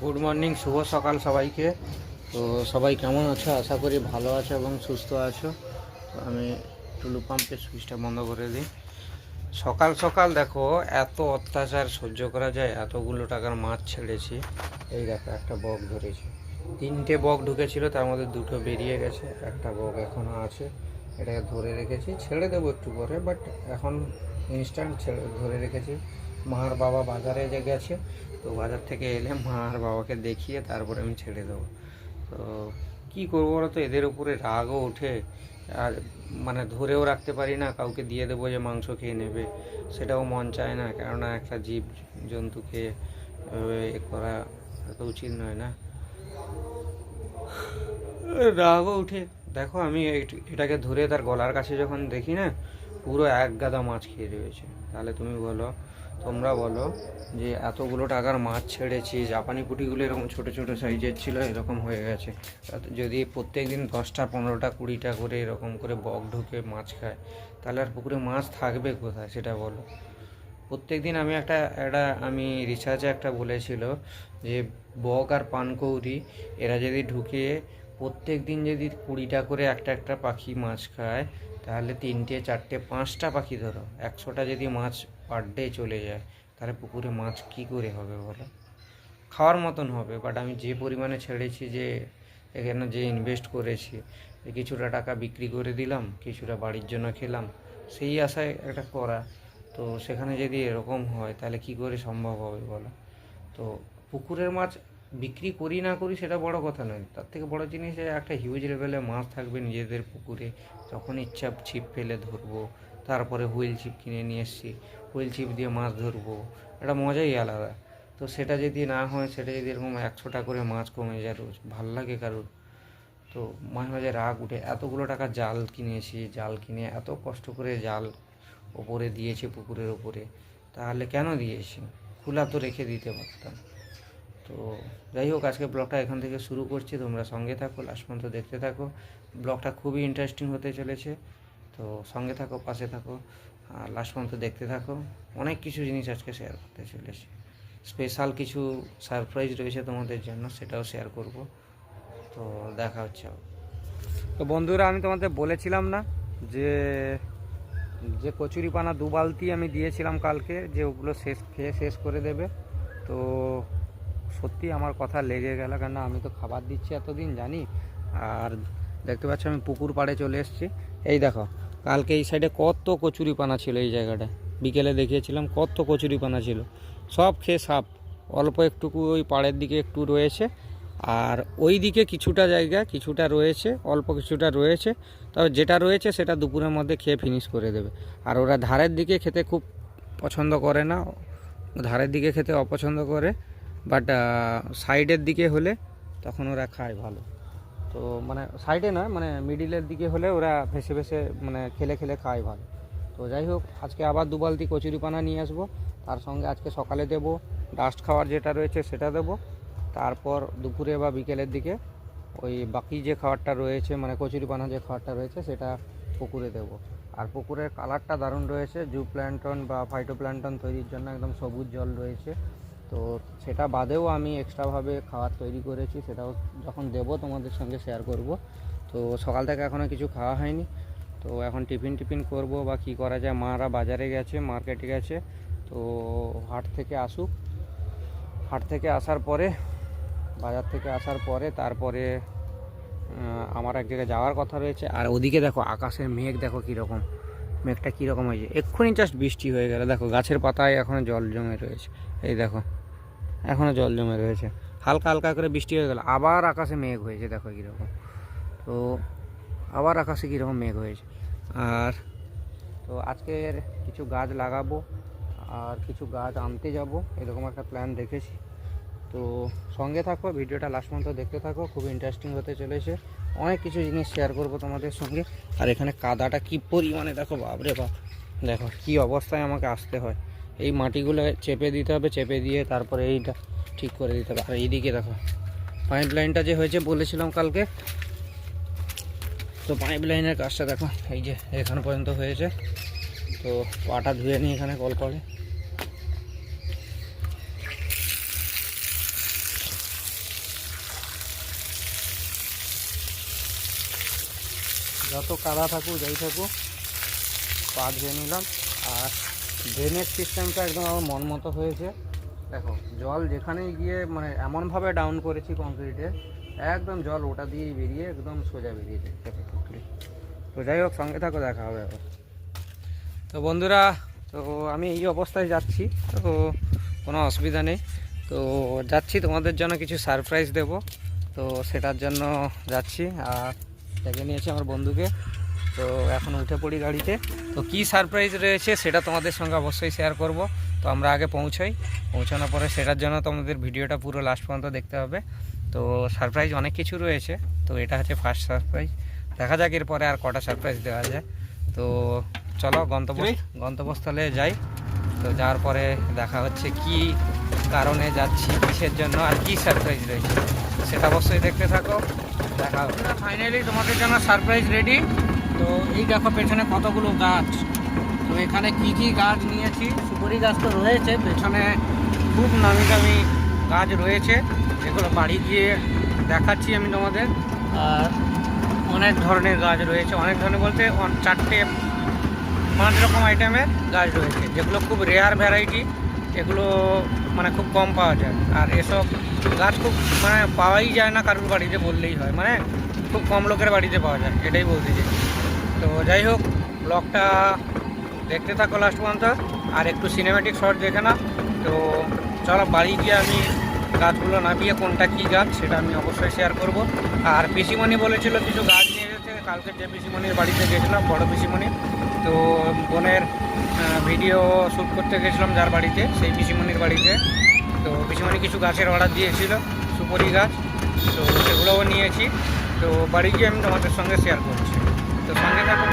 Good morning শুভ সকাল সবাইকে। তো সবাই কেমন আছো? আশা করি ভালো আছো এবং সুস্থ আছো। তো আমি টুলু পাম্পের সুইচটা বন্ধ করে দিই। সকাল সকাল দেখো, এত অত্যাচার সহ্য করা যায়, এতগুলো টাকার মাছ ছেড়েছি। এই দেখো, একটা বক ধরেছি। তিনটে বক ঢুকেছিল, তার মধ্যে দুটো বেরিয়ে গেছে, একটা বক এখনও আছে। এটাকে ধরে রেখেছি। ছেড়ে দেবো একটু পরে বাট এখন ইনস্ট্যান্ট ছেড়ে, ধরে রেখেছি। মার বাবা বাজারে যে গেছে, তো বাজার থেকে এলে মা আর বাবাকে দেখিয়ে তারপরে আমি ছেড়ে দেবো। তো কী করব বলো তো? এদের উপরে রাগও ওঠে। আর মানে ধরেও রাখতে পারি না, কাউকে দিয়ে দেবো যে মাংস খেয়ে নেবে। সেটাও মন চায় না, কেননা একটা জীব জন্তুকে, এ করা তো উচিত নয় না? রাগও উঠে দেখো আমি এট- এটাকে ধরে তার গলার কাছে যখন দেখি না, পুরো এক গাদা মাছ খেয়ে রয়েছে। তাহলে তুমি বলো তোমরা বলো যে এতগুলো টাকার মাছ ছেড়েছি, জাপানি পুঁটিগুলো এরকম ছোট ছোট সাইজের ছিল, এরকম হয়ে গেছে। যদি প্রত্যেক দিন দশটা, পনেরোটা, কুড়িটা করে এরকম করে বক ঢুকে মাছ খায়, তাহলে আর পুকুরে মাছ থাকবে কোথায় সেটা বলো। প্রত্যেক দিন আমি একটা একটা আমি রিসার্চে একটা বলেছিল যে বক আর পানকৌড়ি এরা যদি ঢুকে প্রত্যেক দিন যদি কুড়িটা করে একটা একটা পাখি মাছ খায়, তাহলে তিনটে, চারটে, পাঁচটা পাখি ধরো। একশোটা যদি মাছ পার ডে চলে যায়। তাহলে পুকুরে মাছ কি করে হবে বলো? খাওয়ার মতন হবে বাট আমি যে পরিমাণে ছেড়েছি যে এখানে যে ইনভেস্ট করেছি কিছুটা টাকা বিক্রি করে দিলাম, কিছুটা বাড়ির জন্য খেলাম, সেই আশায় একটা করা। তো সেখানে যদি এরকম হয়, তাহলে কি করে সম্ভব হবে বলো? তো পুকুরের মাছ বিক্রি করি না করি সেটা বড় কথা নয়। তার থেকে বড় জিনিস একটা হিউজ লেভেলে মাছ থাকবে নিজেদের পুকুরে, যখন ইচ্ছা ছিপ ফেলে ধরবো, তারপরে হুইল ছিপ কিনে নিয়ে এসছি। হুইল ছিপ দিয়ে মাছ ধরবো। একটা মজাই আলাদা। তো সেটা যদি না হয়, সেটা যদি এরকম একশোটা করে মাছ কমে যায়, রোজ ভালো লাগে কারোর। তো মাঝে মাঝে রাগ উঠে। এতগুলো টাকা জাল কিনেছি, জাল কিনে এত কষ্ট করে জাল ওপরে দিয়েছে, পুকুরের ওপরে। তাহলে কেন দিয়েছি? খোলা তো রেখে দিতে পারতাম। তো যাই হোক, আজকে ব্লগটা এখান থেকে শুরু করছি। তোমরা সঙ্গে থাকো, লাস্ট পর্যন্ত দেখতে থাকো। ব্লগটা খুবই ইন্টারেস্টিং হতে চলেছে। তো সঙ্গে থাকো, পাশে থাকো। আর লাস্ট পর্যন্ত দেখতে থাকো। অনেক কিছু জিনিস আজকে শেয়ার করতে চলেছি। স্পেশাল কিছু সারপ্রাইজ রয়েছে তোমাদের জন্য, সেটাও শেয়ার করব। তো দেখা হচ্ছে। তো বন্ধুরা, আমি তোমাদের বলেছিলাম না যে যে কচুরিপানা দু বালতি আমি দিয়েছিলাম কালকে, যে ওগুলো শেষ, খেয়ে শেষ করে দেবে। তো সত্যি আমার কথা লেগে গেল কেন আমি তো খাবার দিচ্ছি এতদিন, জানি। আর দেখতে পাচ্ছ আমি পুকুর পাড়ে চলে এসেছি। এই দেখো কালকে এই সাইডে কত কচুরিপানা ছিল এই জায়গাটা। বিকেলে দেখিয়েছিলাম কত কচুরিপানা ছিল। সব খেয়ে সাপ। অল্প একটুকু ওই পাড়ের দিকে একটু রয়েছে। আর ওই দিকে কিছুটা জায়গা, কিছুটা রয়েছে, অল্প কিছুটা রয়েছে। তবে যেটা রয়েছে সেটা দুপুরের মধ্যে খেয়ে ফিনিশ করে দেবে। আর ওরা ধারের দিকে খেতে খুব পছন্দ করে না। ধারের দিকে খেতে অপছন্দ করে। বাট সাইডের দিকে হলে তখন ওরা খায় ভালো। তো মানে সাইডে নয় মানে মিডিলের দিকে হলে ওরা ভেসে ভেসে মানে খেলে খেলে খায় ভালো। তো যাই হোক, আজকে আবার দু বালতি কচুরিপানা নিয়ে আসব। তার সঙ্গে আজকে সকালে দেব ডাস্ট খাওয়ার যেটা রয়েছে সেটা দেবো। তারপর দুপুরে বা বিকেলের দিকে ওই বাকি যে খাবারটা রয়েছে মানে কচুরিপানা যে খাবারটা রয়েছে সেটা পুকুরে দেবো। আর পুকুরের কালারটা দারুণ রয়েছে। জু প্ল্যান্টন বা ফাইটো প্ল্যান্টন তৈরির জন্য একদম সবুজ জল রয়েছে। তো সেটা বাদেও আমি এক্সট্রাভাবে খাবার তৈরি করেছি, সেটাও যখন দেবো তোমাদের সঙ্গে শেয়ার করব। তো সকাল থেকে এখনও কিছু খাওয়া হয়নি, তো এখন টিফিন টিফিন করব বা কি করা যায়, মারা বাজারে গেছে মার্কেটে গেছে, তো হাট থেকে আসুক। হাট থেকে আসার পরে, বাজার থেকে আসার পরে, তারপরে আমার এক জায়গায় যাওয়ার কথা রয়েছে। আর ওদিকে দেখো আকাশের মেঘ দেখো কীরকম। মেঘটা কীরকম হয়েছে? এক্ষুনি জাস্ট বৃষ্টি হয়ে গেল। দেখো, গাছের পাতায় এখনও জল জমে রয়েছে। এই দেখো এখনও জল জমে রয়েছে। হালকা হালকা করে বৃষ্টি হয়ে গেল। আবার আকাশে মেঘ হয়েছে, দেখো কীরকম। তো, আবার আকাশে কীরকম মেঘ হয়েছে। আর, তো আজকের কিছু গাছ লাগাবো, আর কিছু গাছ আনতে যাব, এরকম একটা প্ল্যান দেখেছি তো সঙ্গে থাকো, ভিডিওটা লাস্ট পর্যন্ত দেখতে থাকো খুব ইন্টারেস্টিং হতে চলেছে। অনেক কিছু জিনিস শেয়ার করব তোমাদের সঙ্গে। আর এখানে কাদাটা কি পরিমাণে, দেখো বাপরে বাপ। দেখো কি অবস্থায় আমাকে আসতে হয়। এই মাটিগুলো চেপে দিতে হবে, চেপে দিয়ে তারপরে এইটা ঠিক করে দিতে হবে। আর এইদিকে দেখো পাইপ লাইনটা যে হয়েছে বলেছিলাম কালকে। তো পাইপ লাইনের কাজটা দেখো, এই যে এখানে পর্যন্ত হয়েছে। তো পাটা ধুয়ে নিয়ে এখানে কল করে। যত কাদা থাকুক, যাই থাকুক, পা ধুয়ে নিলাম। আর ড্রেনেজ সিস্টেমটা একদম আমার মন মতো হয়েছে। দেখো, জল যেখানেই গিয়ে মানে এমনভাবে ডাউন করেছি কংক্রিটে একদম জল ওটা দিয়েই বেরিয়ে একদম সোজা বেরিয়ে যায় দেখো পুকুরে। তো যাই হোক, সঙ্গে থাকো, দেখা হবে আবার। তো বন্ধুরা, তো আমি এই অবস্থায় যাচ্ছি, তো কোনো অসুবিধা নেই। তো যাচ্ছি, তোমাদের জন্য কিছু সারপ্রাইজ দেব। তো সেটার জন্য যাচ্ছি, আর ডেকে নিয়েছি আমার বন্ধুকে। তো এখন উঠে পড়ি গাড়িতে। তো কি সারপ্রাইজ রয়েছে সেটা তোমাদের সঙ্গে অবশ্যই শেয়ার করব। তো আমরা আগে পৌঁছাই। পৌঁছানোর পরে সেটার জন্য তোমাদের ভিডিওটা পুরো লাস্ট পর্যন্ত দেখতে হবে। তো সারপ্রাইজ অনেক কিছু রয়েছে। তো এটা হচ্ছে ফার্স্ট সারপ্রাইজ দেখা যাক এরপরে আর কটা সারপ্রাইজ দেওয়া যায়। তো চলো গন্তব্য গন্তব্যস্থলে যাই। তো যাওয়ার পরে দেখা হচ্ছে কি কারণে যাচ্ছি কিসের জন্য আর কি সারপ্রাইজ রয়েছে? সেটা অবশ্যই দেখতে থাকো। দেখা ফাইনালি তোমাদের জন্য সারপ্রাইজ রেডি তো এই দেখো পেছনে কতগুলো গাছ। তো এখানে কি কি গাছ নিয়েছি? সুপারি গাছ তো রয়েছে, পেছনে খুব নামি দামি গাছ রয়েছে। যেগুলো বাড়ি গিয়ে দেখাচ্ছি আমি তোমাদের। আর অনেক ধরনের গাছ রয়েছে। অনেক ধরনের বলতে চারটে পাঁচ রকম আইটেমের গাছ রয়েছে। যেগুলো খুব রেয়ার ভ্যারাইটি এগুলো মানে খুব কম পাওয়া যায়। আর এসব গাছ খুব মানে পাওয়াই যায় না কারোর বাড়িতে বললেই হয়। মানে খুব কম লোকের বাড়িতে পাওয়া যায়, এটাই বলতে চাই। তো যাই হোক, ব্লগটা দেখতে থাকো লাস্ট পর্যন্ত, আর একটু সিনেমেটিক শট দেখে না তো চলো, বাড়ি গিয়ে আমি গাছগুলো নামিয়ে কোনটা কী গাছ সেটা আমি অবশ্যই শেয়ার করব। আর পিসিমণি বলেছিল কিছু গাছ নিয়ে যেতে কালকে যে পিসিমণির বাড়িতে গেছিলাম, বড় পিসিমণি। তো বোনের ভিডিও শ্যুট করতে গেছিলাম যার বাড়িতে, সেই পিসিমণির বাড়িতে। তো পিসিমণি কিছু গাছের অর্ডার দিয়েছিল, সুপরি গাছ, তো সেগুলোও নিয়েছি। তো বাড়ি গিয়ে আমি তোমাদের সঙ্গে শেয়ার করছি। তো সঙ্গে থাকো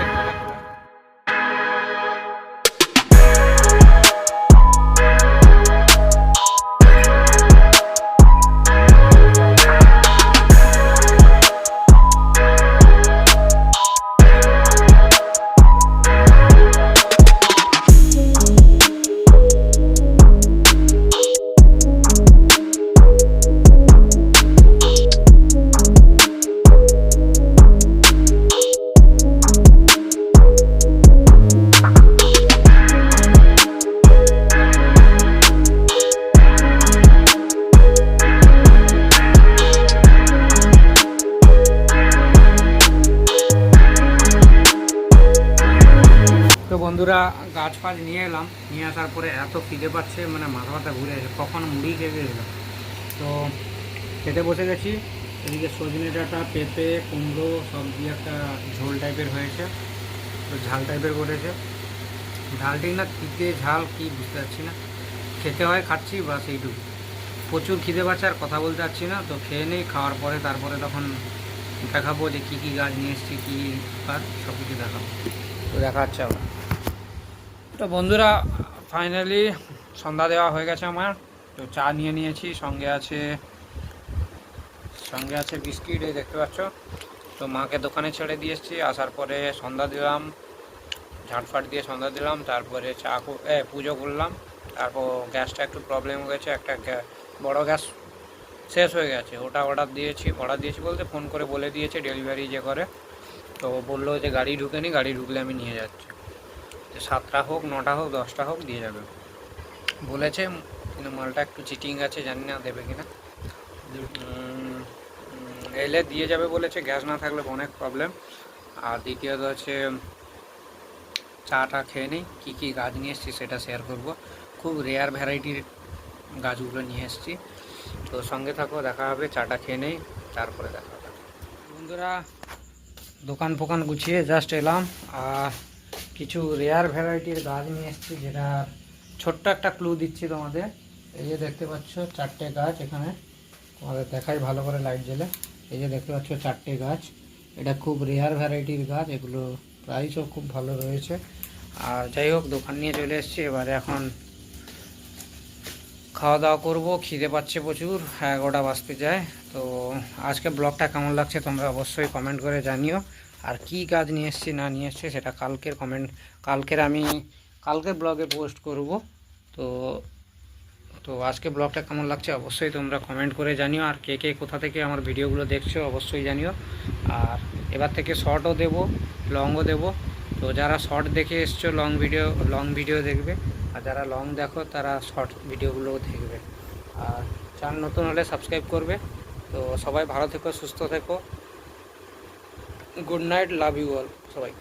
বন্ধুরা গাছ ফাছ নিয়ে এলাম। নিয়ে আসার পরে এত খিদে পাচ্ছে মানে মাথা মাথা ঘুরে এসে কখন মুড়ি খেয়ে এলাম তো খেতে বসে গেছি। এদিকে সজনে ডাঁটা, পেঁপে, কুমড়ো, সব দিয়ে একটা ঝোল টাইপের হয়েছে। তো ঝাল টাইপের করেছে। ঝাল ঠিক না তিতে ঝাল কি বুঝতে পারছি না। খেতে হয় খাচ্ছি, বাস এইটুকু। প্রচুর খিদে পাচ্ছে আর কথা বলতে পারছি না। তো খেয়ে নেই, খাওয়ার পরে তারপরে তখন দেখাবো যে কী কী গাছ নিয়ে এসেছি, কী কাজ সব কিছু দেখাবো। তো দেখা হচ্ছে আবার। তো বন্ধুরা ফাইনালি সন্ধ্যা দেওয়া হয়ে গেছে আমার। তো চা নিয়ে নিয়েছি, সঙ্গে আছে সঙ্গে আছে বিস্কিট, এই দেখতে পাচ্ছ। তো মাকে দোকানে ছেড়ে দিয়ে এসেছি, আসার পরে সন্ধ্যা দিলাম, ঝাটফাট দিয়ে সন্ধ্যা দিলাম, তারপরে চা পুজো করলাম। তারপর গ্যাসটা একটু প্রবলেম হয়ে গেছে একটা বড় গ্যাস শেষ হয়ে গেছে। ওটা অর্ডার দিয়েছি অর্ডার দিয়েছি বলতে ফোন করে বলে দিয়েছে ডেলিভারি যে করে। তো বলল যে, গাড়ি ঢুকেনি, গাড়ি ঢুকলে আমি নিয়ে যাচ্ছি। সাতটা হোক নটা হোক দশটা হোক দিয়ে যাবে। বলেছে কিন্তু মালটা একটু চিটিং আছে জানি না দেবে কিনা। উম, উম, এলে দিয়ে যাবে বলেছে গ্যাস না থাকলে অনেক প্রবলেম আর দ্বিতীয়ত হচ্ছে চাটা খেয়ে নিই কী কী গাছ নিয়ে এসেছি সেটা শেয়ার করব। খুব রেয়ার ভ্যারাইটির গাছগুলো নিয়ে এসেছি। তো সঙ্গে থাকো দেখা হবে চাটা খেয়ে নেই তারপরে দেখা হবে। বন্ধুরা দোকান ফোকান গুছিয়ে জাস্ট এলাম। আর কিছু রেয়ার ভ্যারাইটির গাছ নিয়ে এসেছি যেটা ছোট্ট একটা ক্লু দিচ্ছি তোমাদের। এই যে দেখতে পাচ্ছ চারটে গাছ এখানে। তোমাদের দেখাই ভালো করে লাইট জ্বেলে। এই যে দেখতে পাচ্ছ চারটে গাছ। এটা খুব রেয়ার ভ্যারাইটির গাছ। এগুলো প্রাইসও খুব ভালো রয়েছে। আর যাই হোক, দোকান নিয়ে চলে এসেছি। এবারে এখন খাওয়া দাওয়া করব। খিদে পাচ্ছে প্রচুর। এগারোটা বাজতে যায়। তো আজকে ব্লগটা কেমন লাগছে তোমরা অবশ্যই কমেন্ট করে জানিও। আর কি কাজ নিয়ে এসেছি, না নিয়ে এসেছি, সেটা কালকের কমেন্ট কালকের আমি, কালকের ব্লগে পোস্ট করব। তো তো আজকে ব্লগটা কেমন লাগছে অবশ্যই তোমরা কমেন্ট করে জানিও। আর কে কে কোথা থেকে আমার ভিডিওগুলো দেখছ অবশ্যই জানিও। আর এবার থেকে শর্টও দেবো লংও দেবো। তো যারা শর্ট দেখে এসছো লং ভিডিও লং ভিডিও দেখবে। আর যারা লং দেখো, তারা শর্ট ভিডিওগুলোও দেখবে। আর চ্যানেল নতুন হলে সাবস্ক্রাইব করবে। তো সবাই ভালো থেকো, সুস্থ থেকো। good night love you all সবাই